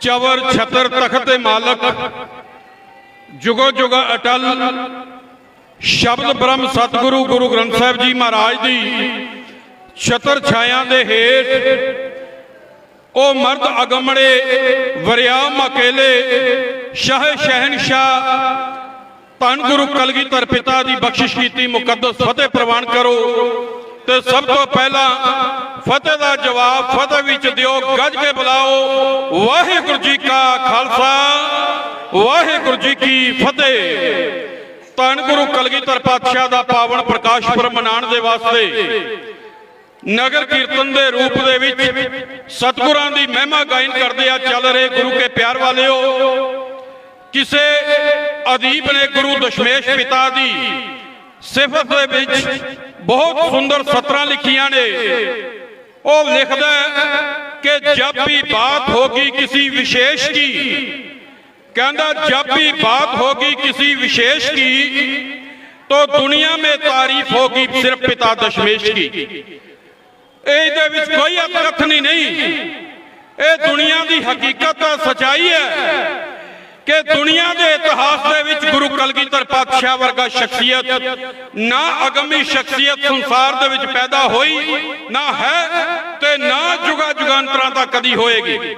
ਚਵਰ ਛਤਰ ਤਖਤ ਦੇ ਮਾਲਕ, ਜੁਗੋ ਜੁਗ ਅਟਲ, ਸ਼ਬਦ ਬ੍ਰਹਮ ਸਤਿਗੁਰੂ ਗੁਰੂ ਗ੍ਰੰਥ ਸਾਹਿਬ ਜੀ ਮਹਾਰਾਜ ਦੀ ਛਤਰ ਛਾਇਆਂ ਦੇ ਹੇਠ, ਉਹ ਮਰਦ ਅਗਮੜੇ, ਵਰਿਆ ਅਕੇਲੇ ਸ਼ਾਹ ਸ਼ਹਿਨਸ਼ਾਹ, ਧੰਨ ਗੁਰੂ ਕਲਗੀਧਰ ਪਿਤਾ ਦੀ ਬਖਸ਼ਿਸ਼ ਕੀਤੀ, ਮੁਕੱਦਸ ਫਤਿਹ ਪ੍ਰਵਾਨ ਕਰੋ। ਤੇ ਸਭ ਤੋਂ ਪਹਿਲਾਂ ਫਤਿਹ ਦਾ ਜਵਾਬ ਫਤਿਹ ਵਿੱਚ ਦਿਓ, ਗੱਜ ਕੇ ਬੁਲਾਓ। ਵਾਹਿਗੁਰੂ ਜੀ ਕਾ ਖਾਲਸਾ, ਵਾਹਿਗੁਰੂ ਜੀ ਕੀ ਫਤਿਹ। ਧੰਨ ਗੁਰੂ ਕਲਗੀਧਰ ਪਾਤਸ਼ਾਹ ਦਾ ਪਾਵਨ ਪ੍ਰਕਾਸ਼ ਪੁਰਬ ਮਨਾਉਣ ਦੇ ਵਾਸਤੇ ਨਗਰ ਕੀਰਤਨ ਦੇ ਰੂਪ ਦੇ ਵਿੱਚ ਸਤਿਗੁਰਾਂ ਦੀ ਮਹਿਮਾ ਗਾਇਨ ਕਰਦੇ ਆ, ਚੱਲ ਰਹੇ ਗੁਰੂ ਕੇ ਪਿਆਰ ਵਾਲਿਓ। ਕਿਸੇ ਅਦੀਬ ਨੇ ਗੁਰੂ ਦਸ਼ਮੇਸ਼ ਪਿਤਾ ਦੀ ਸਿਫਤ ਦੇ ਵਿੱਚ ਬਹੁਤ ਸੁੰਦਰ ਸਤਰਾਂ ਲਿਖੀਆਂ ਨੇ ਉਹ ਲਿਖਦਾ ਹੈ ਕਿ ਜਬ ਵੀ ਬਾਤ ਹੋਗੀ ਕਿਸੇ ਵਿਸ਼ੇਸ਼ ਕੀ ਕਹਿੰਦਾ ਜਬ ਵੀ ਬਾਤ ਹੋਗੀ ਕਿਸੇ ਵਿਸ਼ੇਸ਼ की तो दुनिया में तारीफ होगी सिर्फ पिता दशमेश की ਇਹਦੇ ਵਿੱਚ ਕੋਈ ਅਤਕਥਨੀ ਨਹੀਂ ਇਹ ਦੁਨੀਆ ਦੀ ਹਕੀਕਤ ਹੈ ਸਚਾਈ ਹੈ ਕਿ ਦੁਨੀਆ ਦੇ ਇਤਿਹਾਸ ਦੇ ਵਿੱਚ ਗੁਰੂ ਕਲਗੀਧਰ ਪਾਤਸ਼ਾਹ ਵਰਗਾ ਸ਼ਖਸੀਅਤ ਨਾ ਅਗੰਮੀ ਸ਼ਖਸੀਅਤ ਸੰਸਾਰ ਦੇ ਵਿੱਚ ਪੈਦਾ ਹੋਈ ਨਾ ਹੈ ਤੇ ਨਾ ਜੁਗਾ ਜੁਗਾਂਤਰਾਂ ਤੱਕ ਕਦੀ ਹੋਏਗੀ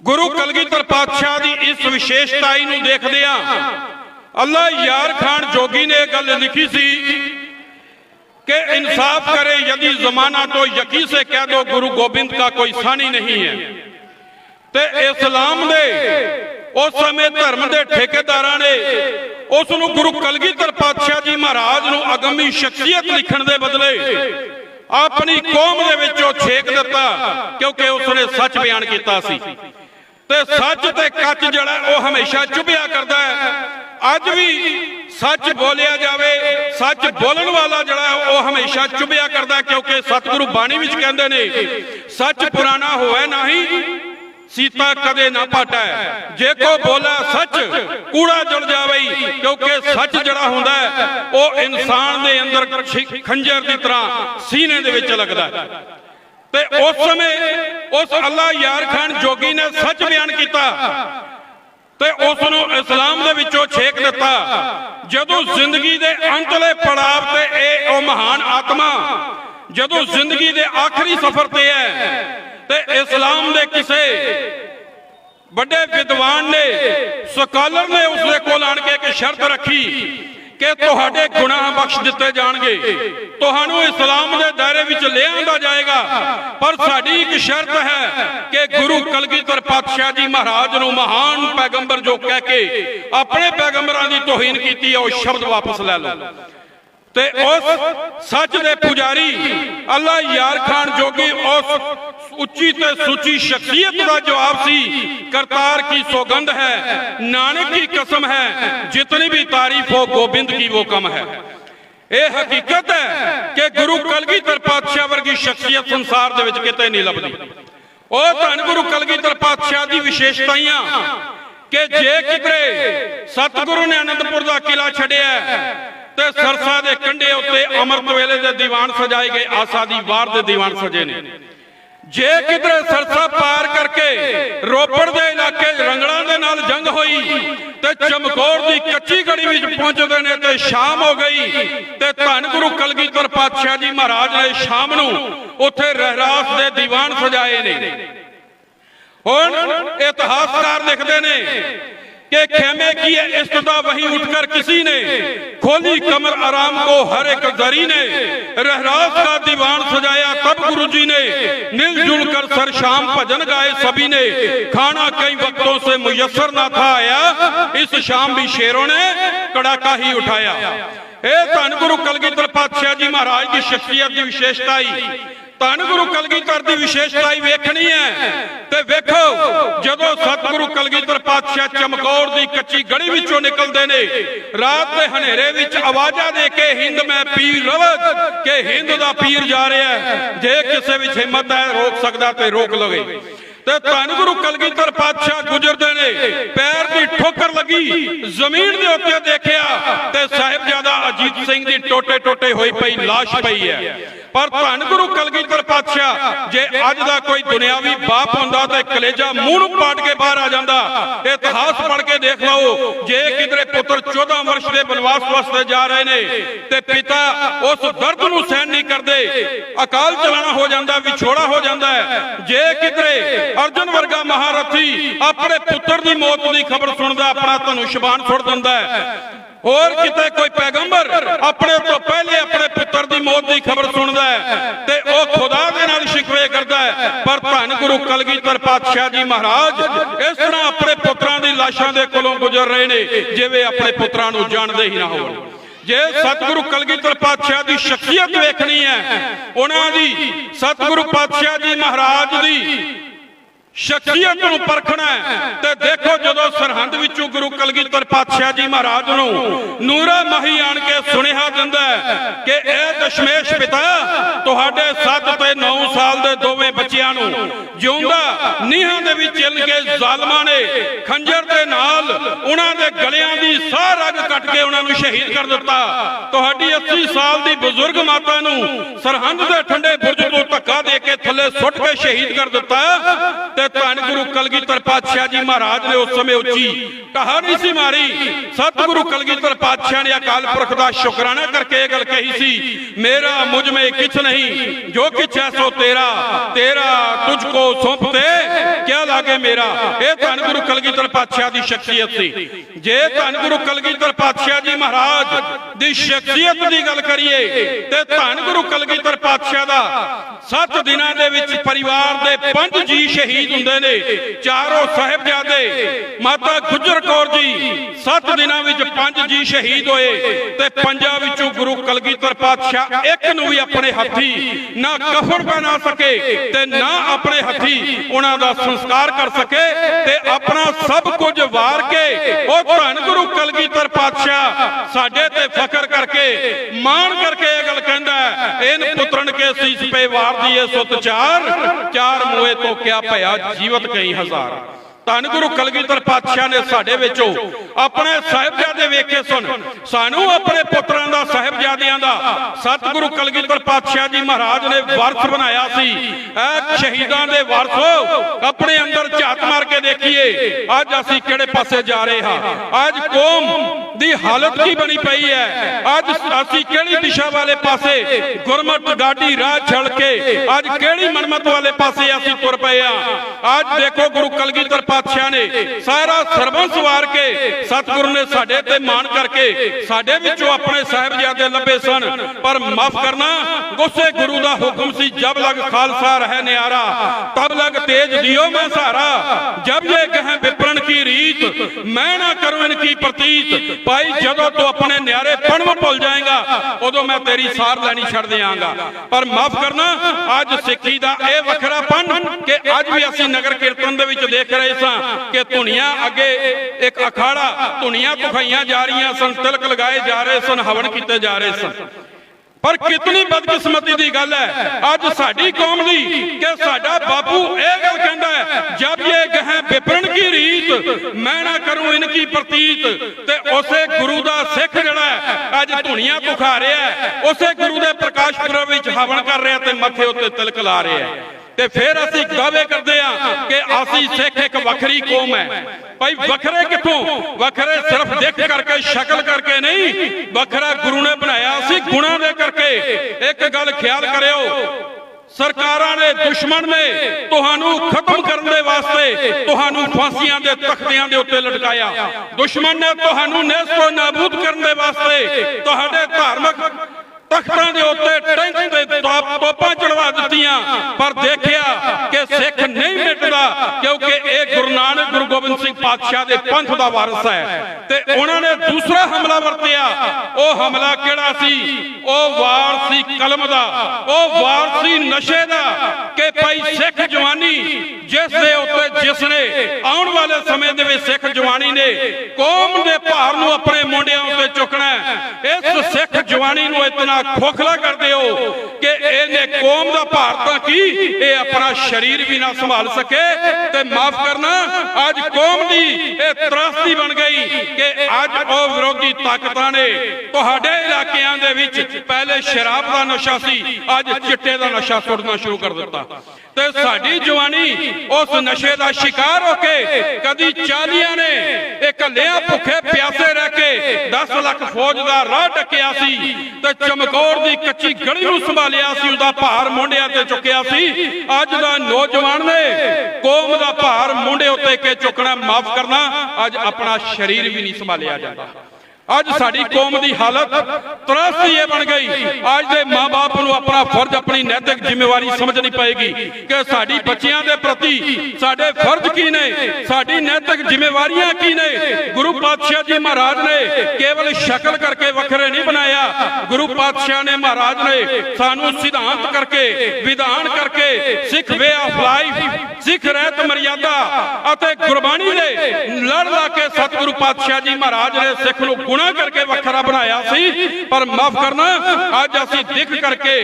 ਗੁਰੂ ਕਲਗੀਧਰ ਪਾਤਸ਼ਾਹ ਦੀ ਇਸ ਵਿਸ਼ੇਸ਼ਤਾਈ ਨੂੰ ਦੇਖਦੇ ਆ ਅੱਲਾ ਯਾਰ ਖਾਨ ਜੋਗੀ ਨੇ ਇਹ ਗੱਲ ਲਿਖੀ ਸੀ कि इंसाफ करे यदि जमाना तो यकी से कह दो गुरु गोबिंद का कोई सानी नहीं है ਤੇ ਇਸਲਾਮ ਦੇ ਉਸ ਸਮੇਂ ਧਰਮ ਦੇ ਠੇਕੇਦਾਰਾਂ ਨੇ ਉਸ ਨੂੰ ਗੁਰੂ ਕਲਗੀਧਰ ਪਾਤਸ਼ਾਹ ਜੀ ਮਹਾਰਾਜ ਨੂੰ ਅਗੰਮੀ ਸ਼ਖਸੀਅਤ ਲਿਖਣ ਦੇ ਬਦਲੇ ਆਪਣੀ ਕੌਮ ਦੇ ਵਿੱਚੋਂ ਛੇਕ ਦਿੱਤਾ, ਕਿਉਂਕਿ ਉਸ ਨੇ ਸੱਚ ਬਿਆਨ ਕੀਤਾ ਸੀ। ਤੇ ਸੱਚ ਤੇ ਕੱਚ ਜਿਹੜਾ ਉਹ ਹਮੇਸ਼ਾ ਚੁਭਿਆ ਕਰਦਾ ਹੈ। ਅੱਜ ਵੀ ਸੱਚ ਬੋਲਿਆ ਜਾਵੇ, ਸੱਚ ਬੋਲਣ ਵਾਲਾ ਜਿਹੜਾ ਉਹ ਹਮੇਸ਼ਾ ਚੁਭਿਆ ਕਰਦਾ ਕਿਉਂਕਿ ਸਤਿਗੁਰੂ ਬਾਣੀ ਵਿੱਚ ਕਹਿੰਦੇ ਨੇ, ਸੱਚ ਪੁਰਾਣਾ ਹੋਵੇ ਨਹੀਂ ਸੀਤਾ ਕਦੇ ਨਾ ਪਾਟੈ। ਜੇ ਕੋ ਬੋਲਾ ਸੱਚ, ਕੂੜਾ ਜੁੜ ਜਾਵੇ ਕਿਉਂਕਿ ਸੱਚ ਜਿਹੜਾ ਹੁੰਦਾ ਉਹ ਇਨਸਾਨ ਦੇ ਅੰਦਰ ਖੰਜਰ ਦੀ ਤਰ੍ਹਾਂ ਸੀਨੇ ਦੇ ਵਿੱਚ ਲੱਗਦਾ ਤੇ ਉਸ ਸਮੇਂ ਉਸ ਅੱਲਾ ਯਾਰ ਖਾਨ ਜੋਗੀ ਨੇ ਸੱਚ ਬਿਆਨ ਕੀਤਾ। ਤੇ ਉਸ ਨੂੰ ਇਸਲਾਮ ਦੇ ਵਿੱਚੋਂ ਛੇਕ ਦਿੱਤਾ। ਜਦੋਂ ਜ਼ਿੰਦਗੀ ਦੇ ਅੰਤਲੇ ਪੜਾਵ ਤੇ ਇਹ ਉਹ ਮਹਾਨ ਆਤਮਾ, ਜਦੋਂ ਜ਼ਿੰਦਗੀ ਦੇ ਆਖਰੀ ਸਫ਼ਰ ਤੇ ਹੈ ਤੇ ਇਸਲਾਮ ਦੇ ਕਿਸੇ ਵੱਡੇ ਵਿਦਵਾਨ ਨੇ, ਸਕਾਲਰ ਨੇ ਉਸ ਦੇ ਕੋਲ ਆਣ ਕੇ ਇੱਕ ਸ਼ਰਤ ਰੱਖੀ ਕਿ ਤੁਹਾਡੇ ਗੁਨਾਹ ਬਖਸ਼ ਦਿੱਤੇ ਜਾਣਗੇ। ਤੁਹਾਨੂੰ ਇਸਲਾਮ ਦੇ ਦਾਇਰੇ ਵਿੱਚ ਲੈ ਆਂਦਾ ਜਾਏਗਾ। ਪਰ ਸਾਡੀ ਇੱਕ ਸ਼ਰਤ ਹੈ ਕਿ ਗੁਰੂ ਕਲਗੀਧਰ ਪਾਤਸ਼ਾਹ ਜੀ ਮਹਾਰਾਜ ਨੂੰ ਮਹਾਨ ਪੈਗੰਬਰ ਜੋ ਕਹਿ ਕੇ ਆਪਣੇ ਪੈਗੰਬਰਾਂ ਦੀ ਤੋਹੀਨ ਕੀਤੀ ਹੈ ਉਹ ਸ਼ਬਦ ਵਾਪਸ ਲੈ ਲਓ। ਤੇ ਉਸ ਸੱਚ ਦੇ ਪੁਜਾਰੀ ਅੱਲਾ ਯਾਰ ਖਾਨ ਜੋਗੀ ਉਸ ਉੱਚੀ ਤੇ ਸੁੱਚੀ ਸ਼ਖਸੀਅਤ ਦਾ ਜਵਾਬ ਸੀ, ਕਰਤਾਰ ਕੀ ਸੌਗੰਧ ਹੈ, ਨਾਨਕ ਕੀ ਕਸਮ ਹੈ, ਜਿਤਨੀ ਵੀ ਤਾਰੀਫ ਹੋ ਗੋਬਿੰਦ ਕੀ ਉਹ ਕਮ ਹੈ। ਇਹ ਹਕੀਕਤ ਹੈ ਕਿ ਗੁਰੂ ਕਲਗੀਧਰ ਪਾਤਸ਼ਾਹ ਵਰਗੀ ਸ਼ਖਸੀਅਤ ਸੰਸਾਰ ਦੇ ਵਿੱਚ ਕਿਤੇ ਨਹੀਂ ਲੱਭਦੀ। ਉਹ ਧੰਨ ਗੁਰੂ ਕਲਗੀਧਰ ਪਾਤਸ਼ਾਹ ਦੀ ਵਿਸ਼ੇਸ਼ਤਾਈਆਂ ਕਿ ਜੇ ਕਿਧਰੇ ਸਤਿਗੁਰੂ ਨੇ ਅਨੰਦਪੁਰ ਦਾ ਕਿਲਾ ਛੱਡਿਆ ਤੇ ਸਰਸਾ ਦੇ ਕੰਢੇ ਉੱਤੇ ਅੰਮ੍ਰਿਤ ਵੇਲੇ ਦੇ ਦੀਵਾਨ ਸਜਾਏ ਗਏ ਆਸਾ ਦੀ ਵਾਰ ਦੇ ਦੀਵਾਨ ਸਜੇ ਨੇ। ਜੇ ਕਿਧਰੇ ਸਰਸਾ ਪਾਰ ਕਰਕੇ ਰੋਪੜ ਦੇ ਇਲਾਕੇ ਰੰਗਲਾਂ ਦੇ ਨਾਲ ਜੰਗ ਹੋਈ ਤੇ ਚਮਕੌਰ ਦੀ ਕੱਚੀ ਗੜੀ ਵਿੱਚ ਪਹੁੰਚਦੇ ਨੇ ਤੇ ਸ਼ਾਮ ਹੋ ਗਈ ਤੇ ਧੰਨ ਗੁਰੂ ਕਲਗੀਧਰ ਪਾਤਸ਼ਾਹ ਜੀ ਮਹਾਰਾਜ ਨੇ ਸ਼ਾਮ ਨੂੰ ਉੱਥੇ ਰਹਿਰਾਸ ਦੇ ਦੀਵਾਨ ਸਜਾਏ ਨੇ। ਹੁਣ ਇਤਿਹਾਸਕਾਰ ਲਿਖਦੇ ਨੇ ਕਿ ਖੇਮੇ ਕੀ ਇਸਤਦਾ ਵਹੀ ਉਠਕਰ ਕਿਸੇ ਨੇ? ਖੋਲੀ ਕਮਰ ਆਰਾਮ ਕੋ ਹਰ ਇੱਕ ਜ਼ਰੀ ਨੇ। ਰਹਿਰਾਸ ਦਾ ਦੀਵਾਨ ਸਜਾਇਆ गुरु जी ने मिलजुल कर सर शाम भजन गाए सभी ने खाना कई वक्तों से मुयसर ना था आया इस शाम भी शेरों ने कड़ाका ही उठाया ਇਹ ਧੰਨ ਗੁਰੂ ਕਲਗੀਧਰ ਪਾਤਸ਼ਾਹ ਜੀ ਮਹਾਰਾਜ ਦੀ ਸ਼ਖਸੀਅਤ ਦੀ ਵਿਸ਼ੇਸ਼ਤਾਈ ਧੰਨ ਗੁਰੂ ਕਲਗੀਧਰ ਦੀ ਵਿਸ਼ੇਸ਼ਤਾਈ ਵੇਖਣੀ ਹੈ। ਤੇ ਵੇਖੋ, ਜਦੋਂ ਸਤਿਗੁਰੂ ਕਲਗੀਧਰ ਪਾਤਸ਼ਾਹ ਚਮਕੌਰ ਦੀ ਕੱਚੀ ਗੜੀ ਵਿੱਚੋਂ ਨਿਕਲਦੇ ਨੇ, ਰਾਤ ਦੇ ਹਨੇਰੇ ਵਿੱਚ ਆਵਾਜ਼ਾਂ ਦੇ ਕੇ ਹਿੰਦ ਮੈਂ ਪੀਰ ਰਵਤ ਕਿ ਹਿੰਦ ਦਾ ਪੀਰ ਜਾ ਰਿਹਾ ਜੇ ਕਿਸੇ ਵਿੱਚ ਹਿੰਮਤ ਹੈ, ਰੋਕ ਸਕਦਾ ਤੇ ਰੋਕ ਲਵੇ। ਤੇ ਧੰਨ ਗੁਰੂ ਕਲਗੀਧਰ ਪਾਤਸ਼ਾਹ ਗੁਜਰਦੇ ਨੇ, ਪੈਰ ਦੀ ਠੋਕਰ ਲੱਗੀ, ਜ਼ਮੀਨ ਦੇ ਉੱਤੇ ਦੇਖਿਆ ਤੇ ਸਿੰਘ ਦੀ ਟੋਟੇ ਟੋਟੇ ਹੋਈ ਪਈ, ਲਾਸ਼ ਪਈ ਹੈ। ਪਰ ਧੰਨ ਗੁਰੂ ਕਲਗੀਧਰ ਪਾਤਸ਼ਾਹ, ਜੇ ਅੱਜ ਦਾ ਕੋਈ ਦੁਨਿਆਵੀ ਬਾਪ ਹੁੰਦਾ ਤਾਂ ਕਲੇਜਾ ਮੂੰਹ ਨੂੰ ਪਾਟ ਕੇ ਬਾਹਰ ਆ ਜਾਂਦਾ, ਇਤਿਹਾਸ ਪੜ੍ਹ ਕੇ ਦੇਖ ਲਓ, ਜੇ ਕਿਧਰੇ ਪੁੱਤਰ 14 ਵਰਸ਼ ਦੇ ਬਨਵਾਸ ਵਾਸਤੇ ਜਾ ਰਹੇ ਨੇ, ਤੇ ਪਿਤਾ ਉਸ ਦਰਦ ਨੂੰ ਸਹਿਣ ਨਹੀਂ ਕਰਦੇ, ਅਕਾਲ ਚਲਾਣਾ ਹੋ ਜਾਂਦਾ, ਵਿਛੋੜਾ ਹੋ ਜਾਂਦਾ ਜੇ ਕਿਧਰੇ ਅਰਜਨ ਵਰਗਾ ਮਹਾਰਥੀ ਆਪਣੇ ਪੁੱਤਰ ਦੀ ਮੌਤ ਦੀ ਖਬਰ ਸੁਣਦਾ, ਆਪਣਾ ਧਨੁਸ਼ਬਾਨ ਸੁੱਟ ਦਿੰਦਾ ਹੋਰ ਕਿਤੇ ਕੋਈ ਪੈਗੰਬਰ ਆਪਣੇ ਤੋਂ ਪਹਿਲੇ ਆਪਣੇ ਪੁੱਤਰ ਦੀ ਮੌਤ ਦੀ ਖਬਰ ਸੁਣਦਾ ਹੈ ਤੇ ਉਹ ਖੁਦਾ ਦੇ ਨਾਲ ਸ਼ਿਕਵੇ ਕਰਦਾ ਹੈ। ਪਰ ਧੰਨ ਗੁਰੂ ਕਲਗੀਧਰ ਪਾਤਸ਼ਾਹ ਜੀ ਮਹਾਰਾਜ, ਇਸ ਤਰ੍ਹਾਂ ਆਪਣੇ ਪੁੱਤਰਾਂ ਦੀ ਲਾਸ਼ਾਂ ਦੇ ਕੋਲੋਂ ਗੁਜ਼ਰ ਰਹੇ ਨੇ, ਜਿਵੇਂ ਆਪਣੇ ਪੁੱਤਰਾਂ ਨੂੰ ਜਾਣਦੇ ਹੀ ਨਾ ਹੋਣ। ਜੇ ਸਤਿਗੁਰੂ ਕਲਗੀਧਰ ਪਾਤਸ਼ਾਹ ਦੀ ਸ਼ਖਸੀਅਤ ਵੇਖਣੀ ਹੈ, ਉਹਨਾਂ ਦੀ ਸਤਿਗੁਰੂ ਪਾਤਸ਼ਾਹ ਜੀ ਮਹਾਰਾਜ ਦੀ ਸ਼ਖਸੀਅਤ ਨੂੰ ਪਰਖਣਾ ਤੇ ਦੇਖੋ ਜਦੋਂ ਸਰਹੰਦ ਵਿੱਚੋਂ ਗੁਰੂ ਕਲਗੀਧਰ ਪਾਤਸ਼ਾਹ ਜੀ ਮਹਾਰਾਜ ਨੂੰ ਨੂਰਾ ਮਹੀ ਆਣ ਕੇ ਸੁਨੇਹਾ ਦਿੰਦਾ ਹੈ ਕਿ ਇਹ ਦਸ਼ਮੇਸ਼ ਪਿਤਾ, ਤੁਹਾਡੇ 7 ਤੇ 9 ਸਾਲ ਦੇ ਦੋਵੇਂ ਬੱਚਿਆਂ ਨੂੰ ਜਿਉਂਦਾ ਨੀਹਾਂ ਦੇ ਵਿੱਚ ਚਿਲ ਕੇ ਜ਼ਾਲਮਾਂ ਨੇ ਖੰਜਰ ਦੇ ਨਾਲ ਉਹਨਾਂ ਦੇ ਗਲਿਆਂ ਦੀ ਸਾਹ ਰਗ ਕੱਟ ਕੇ ਉਹਨਾਂ ਨੂੰ ਸ਼ਹੀਦ ਕਰ ਦਿੱਤਾ। ਤੁਹਾਡੀ 80 ਸਾਲ ਦੀ ਬਜ਼ੁਰਗ ਮਾਤਾ ਨੂੰ ਸਰਹੰਦ ਦੇ ਠੰਡੇ ਬੁਰਜ ਤੋਂ ਧੱਕਾ ਦੇ ਕੇ ਥੱਲੇ ਸੁੱਟ ਕੇ ਸ਼ਹੀਦ ਕਰ ਦਿੱਤਾ। ਤੇ ਧੰਨ ਗੁਰੂ ਕਲਗੀਧਰ ਪਾਤਸ਼ਾਹ ਜੀ ਮਹਾਰਾਜ ਨੇ ਉਸ ਸਮੇਂ ਉੱਚੀ ਟਹਾਰ ਨਹੀਂ ਸੀ ਮਾਰੀ। ਸਤਿਗੁਰੂ ਕਲਗੀਧਰ ਪਾਤਸ਼ਾਹ ਨੇ ਅਕਾਲ ਪੁਰਖ ਦਾ ਸ਼ੁਕਰਾਨਾ ਕਰਕੇ ਇਹ ਗੱਲ ਕਹੀ ਸੀ, ਮੇਰਾ ਮੁਝ ਮੇ ਕਿਛ ਨਹੀਂ, ਜੋ ਕਿਛ ਹੈ ਸੋ ਤੇਰਾ ਤੇਰਾ ਤੁਝ ਕੋ ਸੌਂਪਤੇ ਕਿਆ ਲਾਗੇ ਮੇਰਾ? ਇਹ ਧੰਨ ਗੁਰੂ ਕਲਗੀਧਰ ਪਾਤਸ਼ਾਹ ਦੀ ਸ਼ਖਸੀਅਤ ਸੀ। ਜੇ ਧੰਨ ਗੁਰੂ ਕਲਗੀਧਰ ਪਾਤਸ਼ਾਹ ਜੀ ਮਹਾਰਾਜ ਦੀ ਸ਼ਖਸੀਅਤ ਦੀ ਗੱਲ ਕਰੀਏ, ਤੇ ਧੰਨ ਗੁਰੂ ਕਲਗੀਧਰ ਪਾਤਸ਼ਾਹ ਦਾ 7 ਦਿਨਾਂ ਦੇ ਵਿੱਚ ਪਰਿਵਾਰ ਦੇ ਪੰਜ ਜੀ ਸ਼ਹੀਦ ਹੁੰਦੇ ਨੇ। ਚਾਰੋਂ ਸਾਹਿਬਜ਼ਾਦੇ, ਮਾਤਾ ਗੁਜਰ ਕੌਰ ਜੀ 7 ਦਿਨਾਂ ਵਿੱਚ ਪੰਜ ਜੀ ਸ਼ਹੀਦ ਹੋਏ, ਤੇ ਪੰਜਾਂ ਵਿੱਚੋਂ ਗੁਰੂ ਕਲਗੀਧਰ ਪਾਤਸ਼ਾਹ ਇੱਕ ਨੂੰ ਵੀ ਆਪਣੇ ਹੱਥੀ ਨਾ ਕਫਨ ਬਣਾ ਸਕੇ, ਤੇ ਨਾ ਆਪਣੇ ਹੱਥੀ ਉਹਨਾਂ ਦਾ ਸੰਸਕਾਰ ਕਰ ਸਕੇ ਤੇ ਆਪਣਾ ਸਭ ਕੁਝ ਵਾਰ ਕੇ ਉਹ ਧੰਨ ਗੁਰੂ ਕਲਗੀਧਰ ਪਾਤਸ਼ਾਹ ਸਾਡੇ ਤੇ ਫਖਰ ਕਰਕੇ ਮਾਣ ਕਰਕੇ ਇਹ ਗੱਲ ਕਹਿੰਦਾ ਹੈ, ਇਨ ਪੁੱਤਰਨ ਕੇ ਸੀਸ ਪੇ ਵਾਰ ਦੀਏ ਸੁਤ ਚਾਰ ਚਾਰ ਮੋਏ ਤੋਂ ਕਿਆ ਭਇਆ ਜੀਵਤ ਕਈ ਹਜ਼ਾਰ। ਧੰਨ ਗੁਰੂ ਕਲਗੀਧਰ ਪਾਤਸ਼ਾਹ ਨੇ ਸਾਡੇ ਵਿੱਚੋਂ ਆਪਣੇ ਸਾਹਿਬਜ਼ਾਦੇ ਵੇਖੇ ਸੁਣ। ਸਾਨੂੰ ਆਪਣੇ ਪੁੱਤਰਾਂ ਦਾ, ਸਾਹਿਬਜ਼ਾਦਿਆਂ ਦਾ ਸਤਿਗੁਰੂ ਕਲਗੀਧਰ ਪਾਤਸ਼ਾਹ ਜੀ ਮਹਾਰਾਜ ਨੇ ਵਾਰਸ ਬਣਾਇਆ ਸੀ। ਇਹ ਸ਼ਹੀਦਾਂ ਦੇ ਵਾਰਸੋ ਆਪਣੇ ਅੰਦਰ ਝਾਤ ਮਾਰ ਕੇ ਦੇਖੀਏ। ਅੱਜ ਅਸੀਂ ਕਿਹੜੇ ਪਾਸੇ ਜਾ ਰਹੇ ਹਾਂ? ਅੱਜ ਕੌਮ ਦੀ ਹਾਲਤ ਕੀ ਬਣੀ ਪਈ ਹੈ? ਅੱਜ ਅਸੀਂ ਕਿਹੜੀ ਦਿਸ਼ਾ ਵਾਲੇ ਪਾਸੇ? ਗੁਰਮਤ ਗਾਡੀ ਰਾਹ ਛੜ ਕੇ ਅੱਜ ਕਿਹੜੀ ਮਨਮਤ ਵਾਲੇ ਪਾਸੇ ਅਸੀਂ ਤੁਰ ਪਏ ਆ ਅੱਜ ਦੇਖੋ ਗੁਰੂ ਕਲਗੀਧਰ ਪਾਤਸ਼ਾਹ ਨੇ, ਸਾਰਾ ਸਰਬੰਸ ਵਾਰ ਕੇ ਸਤਿਗੁਰੂ ਨੇ ਸਾਡੇ ਤੇ ਮਾਣ ਕਰਕੇ ਸਾਡੇ ਵਿੱਚੋਂ ਆਪਣੇ ਸਾਹਿਬਜ਼ਾਦੇ ਲੱਭੇ ਸਨ। ਪਰ ਮਾਫ ਕਰਨਾ, ਗੁੱਸੇ ਗੁਰੂ ਦਾ ਹੁਕਮ ਸੀ, ਜਬ ਲਗ ਖਾਲਸਾ ਰਹਿ ਨਿਆਰਾ, ਤਬ ਲਗ ਤੇਜ ਦਿਓ ਮੈਂ ਸਹਾਰਾ। ਜਬ ਇਹ ਕਹੇ ਵਿਪਰਨ ਕੀ ਰੀਤ, ਮੈਂ ਨਾ ਕਰੂੰ ਇਨਕੀ ਪ੍ਰਤੀਤ। ਭਾਈ ਜਦੋਂ ਤੂੰ ਆਪਣੇ ਨਿਆਰੇ ਪਣਮ ਭੁੱਲ ਜਾਏਗਾ, ਉਦੋਂ ਮੈਂ ਤੇਰੀ ਸਾਰ ਲੈਣੀ ਛੱਡ ਦਿਆਂਗਾ। ਪਰ ਮਾਫ ਕਰਨਾ, ਅੱਜ ਸਿੱਖੀ ਦਾ ਇਹ ਵੱਖਰਾਪਨ ਕਿ ਅੱਜ ਵੀ ਅਸੀਂ ਨਗਰ ਕੀਰਤਨ ਦੇ ਵਿੱਚ ਦੇਖ ਰਹੇ ਸਾਂ ਕਿ ਧੁਨੀਆਂ ਅੱਗੇ ਇੱਕ ਅਖਾੜਾ, ਧੁਨੀਆਂ ਤੁਖਾਈਆਂ ਜਾ ਰਹੀਆਂ ਸਨ, ਤਿਲਕ ਲਗਾਏ ਜਾ ਰਹੇ ਸਨ, ਹਵਨ ਕੀਤੇ ਜਾ ਰਹੇ ਸਨ। ਪਰ ਕਿਤਨੀ ਬਦਕਿਸਮਤੀ ਦੀ ਗੱਲ ਹੈ, ਅੱਜ ਸਾਡੀ ਕੌਮ ਦੀ ਕਿ ਸਾਡਾ ਬਾਪੂ ਇਹ ਗੱਲ ਕਹਿੰਦਾ ਹੈ, ਜਦ ਇਹ ਗਹਿ ਵਿਪਰਨ ਕੀ ਰੀਤ, ਮੈਂ ਨਾ ਕਰੂੰ ਇਨਕੀ ਪ੍ਰਤੀਤ, ਤੇ ਉਸੇ ਗੁਰੂ ਦਾ ਸਿੱਖ ਜਿਹੜਾ ਹੈ, ਅੱਜ ਧੁਨੀਆਂ ਪੁਖਾ ਰਿਹਾ ਉਸੇ ਗੁਰੂ ਦੇ ਪ੍ਰਕਾਸ਼ ਪੁਰਬ ਵਿੱਚ ਹਵਨ ਕਰ ਰਿਹਾ ਤੇ ਮੱਥੇ ਉੱਤੇ ਤਿਲਕ ਲਾ ਰਿਹਾ ਤੇ ਫਿਰ ਅਸੀਂ ਦਾਅਵੇ ਕਰਦੇ ਆ ਕਿ ਅਸੀਂ ਸਿੱਖ ਇੱਕ ਵੱਖਰੀ ਕੌਮ ਹੈ। ਭਾਈ ਵੱਖਰੇ ਕਿੱਥੋਂ? ਵੱਖਰੇ ਸਿਰਫ ਦੇਖ ਕਰਕੇ, ਸ਼ਕਲ ਕਰਕੇ ਨਹੀਂ, ਵੱਖਰਾ ਗੁਰੂ ਨੇ ਬਣਾਇਆ ਸੀ ਗੁਣਾਂ ਦੇ ਕਰਕੇ। ਇੱਕ ਗੱਲ ਖਿਆਲ ਕਰਿਓ, ਸਰਕਾਰਾਂ ਨੇ, ਦੁਸ਼ਮਣ ਨੇ ਤੁਹਾਨੂੰ ਖਤਮ ਕਰਨ ਦੇ ਵਾਸਤੇ ਤੁਹਾਨੂੰ ਫਾਂਸੀਆਂ ਦੇ ਤਖਤਿਆਂ ਦੇ ਉੱਤੇ ਲਟਕਾਇਆ। ਦੁਸ਼ਮਣ ਨੇ ਤੁਹਾਨੂੰ ਨੈਸਤੋ ਨਾਬੂਦ ਕਰਨ ਦੇ ਵਾਸਤੇ ਤੁਹਾਡੇ ਧਾਰਮਿਕ ਤਖਤਾਂ ਦੇ ਉੱਤੇ ਟੈਂਕ ਦੇ ਤੋਪਾਂ ਚੜਵਾ ਦਿੱਤੀਆਂ। ਪਰ ਦੇਖਿਆ ਕਿ ਸਿੱਖ ਨਹੀਂ ਮਿਟਦਾ, ਕਿਉਂਕਿ ਇਹ ਗੁਰੂ ਨਾਨਕ ਗੁਰੂ ਗੋਬਿੰਦ ਸਿੰਘ ਪਾਤਸ਼ਾਹ ਦੇ ਪੰਥ ਦਾ ਵਾਰਸ ਹੈ। ਤੇ ਉਹਨਾਂ ਨੇ ਦੂਸਰਾ ਹਮਲਾ ਵਰਤਿਆ। ਉਹ ਹਮਲਾ ਕਿਹੜਾ ਸੀ? ਉਹ ਵਾਰ ਸੀ ਕਲਮ ਦਾ, ਉਹ ਵਾਰ ਸੀ ਨਸ਼ੇ ਦਾ ਕਿ ਭਾਈ ਸਿੱਖ ਜਵਾਨੀ, ਜਿਸ ਦੇ ਉੱਤੇ ਜਿਸ ਨੇ ਆਉਣ ਵਾਲੇ ਸਮੇਂ ਦੇ ਵਿੱਚ ਸਿੱਖ ਜਵਾਨੀ ਨੇ ਕੌਮ ਦੇ ਭਾਰ ਨੂੰ ਆਪਣੇ ਮੁੰਡਿਆਂ ਉੱਤੇ ਚੁੱਕਣਾ ਇਸ ਸਿੱਖ ਜਵਾਨੀ ਨੂੰ ਇਤਨਾ ਖੋਖਲਾ ਕਰਦੇ ਹੋ ਕਿ ਇਹਨੇ ਕੌਮ ਦਾ ਭਾਰ ਤਾਂ ਕੀ? ਇਹ ਆਪਣਾ ਸਰੀਰ ਵੀ ਨਾ ਸੰਭਾਲ ਸਕੇ ਤੇ ਮਾਫ ਕਰਨਾ, ਅੱਜ ਕੌਮ ਦੀ ਇਹ ਤਰਾਸ ਬਣ ਗਈ ਕਿ ਅੱਜ ਉਹ ਵਿਰੋਧੀ ਤਾਕਤਾਂ ਨੇ ਤੁਹਾਡੇ ਇਲਾਕਿਆਂ ਦੇ ਵਿੱਚ ਪਹਿਲੇ ਸ਼ਰਾਬ ਦਾ ਨਸ਼ਾ ਸੀ, ਅੱਜ ਚਿੱਟੇ ਦਾ ਨਸ਼ਾ ਸੁੱਟਣਾ ਸ਼ੁਰੂ ਕਰ ਦਿੱਤਾ। ਤੇ ਸਾਡੀ ਜਵਾਨੀ ਉਸ ਨਸ਼ੇ ਦਾ ਸ਼ਿਕਾਰ ਹੋ ਕੇ ਕਦੀ ਚਾਲੀਆਂ ਨੇ ਇਕੱਲਿਆਂ ਭੁੱਖੇ ਪਿਆਸੇ ਰਹਿ ਕੇ 10 ਲੱਖ ਫੌਜ ਦਾ ਰਾਹ ਟੱਕਿਆ ਸੀ। ਤੇ ਚਮਕੌਰ ਦੀ ਕੱਚੀ ਗਲੀ ਨੂੰ ਸੰਭਾਲਿਆ ਸੀ, ਉਹਦਾ ਭਾਰ ਮੁੰਡਿਆਂ ਤੇ ਚੁੱਕਿਆ ਸੀ। ਅੱਜ ਦਾ ਨੌਜਵਾਨ ਨੇ ਕੌਮ ਦਾ ਭਾਰ ਮੁੰਡੇ ਉੱਤੇ ਕੇ ਚੁੱਕਣਾ, ਮਾਫ ਕਰਨਾ, ਅੱਜ ਆਪਣਾ ਸਰੀਰ ਵੀ ਨਹੀਂ ਸੰਭਾਲਿਆ ਜਾਂਦਾ। ਅੱਜ ਸਾਡੀ ਕੌਮ ਦੀ ਹਾਲਤ ਤਰਾਸਦੀ ਇਹ ਬਣ ਗਈ। ਅੱਜ ਦੇ ਮਾਪੇ ਨੂੰ ਆਪਣਾ ਫਰਜ਼, ਆਪਣੀ ਨੈਤਿਕ ਜ਼ਿੰਮੇਵਾਰੀ ਸਮਝਣੀ ਪਏਗੀ ਕਿ ਸਾਡੀ ਬੱਚਿਆਂ ਦੇ ਪ੍ਰਤੀ ਸਾਡੇ ਫਰਜ਼ ਕੀ ਨੇ? ਸਾਡੀ ਨੈਤਿਕ ਜ਼ਿੰਮੇਵਾਰੀਆਂ ਕੀ ਨੇ? ਗੁਰੂ ਪਾਤਸ਼ਾਹ ਜੀ ਮਹਾਰਾਜ ਨੇ ਕੇਵਲ ਸ਼ਕਲ ਕਰਕੇ ਵੱਖਰੇ ਨਹੀਂ ਬਣਾਇਆ। ਗੁਰੂ ਪਾਤਸ਼ਾਹ ਨੇ ਮਹਾਰਾਜ ਨੇ ਸਾਨੂੰ ਸਿਧਾਂਤ ਕਰਕੇ, ਵਿਧਾਨ ਕਰਕੇ ਸਿੱਖ ਵੇ ਆਫ ਲਾਈਫ ਸਿੱਖ ਰਹਿਤ ਮਰਿਆਦਾ ਅਤੇ ਗੁਰਬਾਣੀ ਦੇ ਲੜ ਲਾ ਕੇ ਸਤਿਗੁਰੂ ਪਾਤਸ਼ਾਹ ਜੀ ਮਹਾਰਾਜ ਨੇ ਸਿੱਖ ਨੂੰ ਗੁਣਾ ਕਰਕੇ ਵੱਖਰਾ ਬਣਾਇਆ ਸੀ। ਪਰ ਮਾਫ ਕਰਨਾ, ਅੱਜ ਅਸੀਂ ਦਿੱਖ ਕਰਕੇ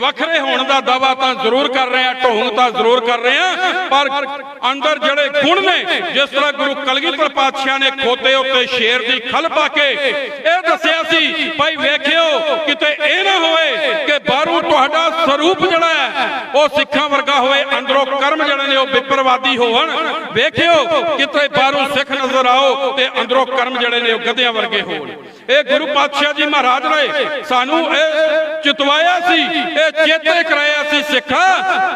ਵੱਖਰੇ ਹੋਣ ਦਾ ਦਾਵਾ ਤਾਂ ਜ਼ਰੂਰ ਕਰ ਰਹੇ ਹਾਂ, ਢੋਂਗ ਤਾਂ ਜ਼ਰੂਰ ਕਰ ਰਹੇ ਹਾਂ। ਪਰ ਅੰਦਰ ਜਿਹੜੇ ਗੁਣ ਨੇ, ਜਿਸ ਤਰ੍ਹਾਂ ਗੁਰੂ ਕਲਗੀਧਰ ਪਾਤਸ਼ਾਹ ਨੇ ਖੋਤੇ ਉੱਤੇ ਸ਼ੇਰ ਦੀ ਖਲ ਪਾ ਕੇ ਇਹ ਦੱਸਿਆ ਸੀ, ਭਾਈ ਵੇਖਿਓ, ਕਿਤੇ ਇਹ ਨਾ ਹੋਵੇ ਕਿ ਬਾਹਰੋਂ ਤੁਹਾਡਾ ਸਰੂਪ ਜਿਹੜਾ ਹੈ, ਉਹ ਸਿੱਖਾਂ ਵਰਗਾ ਹੋਵੇ, ਅੰਦਰੋਂ ਕਰਮ ਜਿਹੜੇ ਨੇ, ਉਹ ਵਿਪਰਵਾਦੀ ਹੋਣ ਵੇਖਿਓ, ਕਿਤੇ ਬਾਹਰੋਂ ਸਿੱਖ ਨਜ਼ਰ ਆਓ, ਤੇ ਅੰਦਰੋਂ ਕਰਮ ਜਿਹੜੇ ਨੇ, ਉਹ ਗਧਿਆਂ ਵਰਗੇ ਹੋਣ। ਇਹ ਗੁਰੂ ਪਾਤਸ਼ਾਹ ਜੀ ਮਹਾਰਾਜ ਨੇ ਸਾਨੂੰ ਇਹ ਚਿਤਵਾਇਆ ਸੀ, ਇਹ ਚੇਤੇ ਕਰਾਇਆ ਸੀ, ਸਿੱਖਾ,